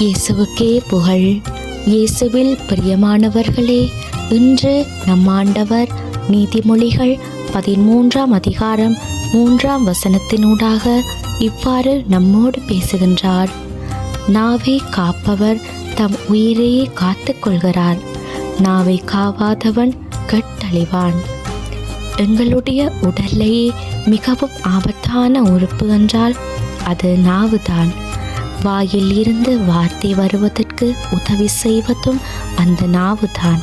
இயேசுவுக்கே புகழ். இயேசுவில் பிரியமானவர்களே இன்று நம் ஆண்டவர் நீதிமொழிகள் பதிமூன்றாம் அதிகாரம் மூன்றாம் வசனத்தினூடாக இவ்வாறு நம்மோடு பேசுகின்றார். நாவை காப்பவர் தம் உயிரையே காத்து கொள்கிறார். நாவை காவாதவன் கட்டழிவான் எங்களுடைய உடல்லையே மிகவும் ஆபத்தான உறுப்பு என்றால் அது நாவுதான். வாயில் இருந்து வார்த்தை வருவதற்கு உதவி செய்வதும் அந்த நாவுதான்.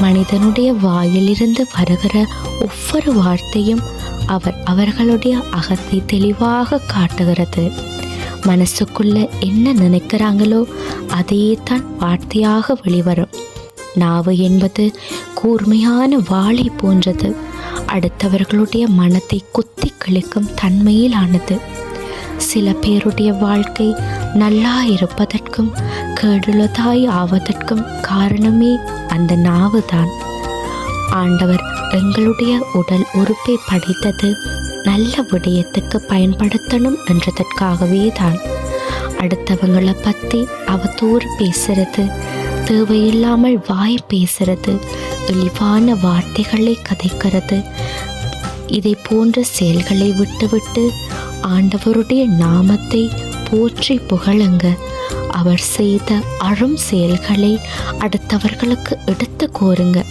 மனிதனுடைய வாயிலிருந்து வருகிற ஒவ்வொரு வார்த்தையும் அவர் அவர்களுடைய அகத்தை தெளிவாக காட்டுகிறது. மனசுக்குள்ள என்ன நினைக்கிறாங்களோ அதையே தான் வார்த்தையாக வெளிவரும். நாவு என்பது கூர்மையான வாளை போன்றது. அடுத்தவர்களுடைய மனத்தை குத்தி கிழிக்கும் தன்மையிலானது. சில பேருடைய வாழ்க்கை நல்லா இருப்பதற்கும் கேடுள்ளதாய் ஆவதற்கும் காரணமே அந்த நாவுதான். ஆண்டவர் எங்களுடைய உடல் உறுப்பை படைத்தது நல்ல விடயத்துக்கு பயன்படுத்தணும் என்றதற்காகவே தான் அடுத்தவங்களை பற்றி அவதூறு பேசுறது தேவையில்லாமல் வாய் பேசுறது இழிவான வார்த்தைகளை கதைக்கிறது இதை போன்ற செயல்களை விட்டுவிட்டு ஆண்டவருடைய நாமத்தை போற்றி புகழுங்க. அவர் செய்த அழும் செயல்களை அடுத்தவர்களுக்கு எடுத்து கோருங்க.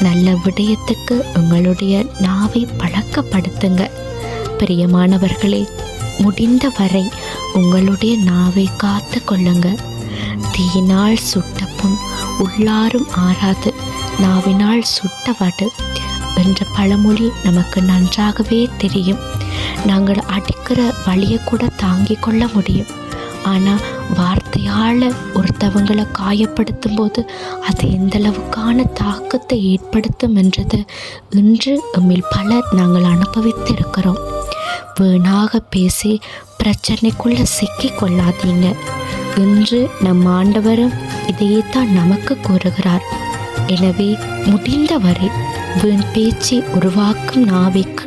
நல்ல விடயத்துக்கு உங்களுடைய நாவை பழக்கப்படுத்துங்க. பிரியமானவர்களே முடிந்த வரை உங்களுடைய நாவை காத்து கொள்ளுங்க தீயினால் சுட்டப்பும் உள்ளாரும் ஆறாது. நாவினால் சுட்டவாடு என்ற பழமொழி நமக்கு நன்றாகவே தெரியும். நாங்கள் அடிக்கிற வழியை கூட தாங்கிக் கொள்ள முடியும். ஆனால் வார்த்தையால் ஒருத்தவங்களை காயப்படுத்தும் போது அது எந்தளவுக்கான தாக்கத்தை ஏற்படுத்தும் என்றது இன்று எம்மில் பலர் நாங்கள் அனுபவித்திருக்கிறோம். வீணாக பேசி பிரச்சனைக்குள்ள சிக்கி கொள்ளாதீங்க. இன்று நம் ஆண்டவரும் இதையே தான் நமக்கு கூறுகிறார். எனவே முடிந்தவரை வீண் பேச்சை உருவாக்கும் நாவிக்கு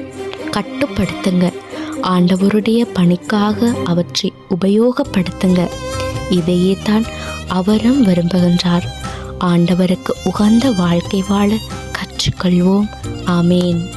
கட்டுப்படுத்துங்க. ஆண்டவருடைய பணிக்காக அவற்றை உபயோகப்படுத்துங்க. இதையே தான் அவரும் விரும்புகின்றார். ஆண்டவருக்கு உகந்த வாழ்க்கை வாழ கற்றுக்கொள்வோம். ஆமேன்.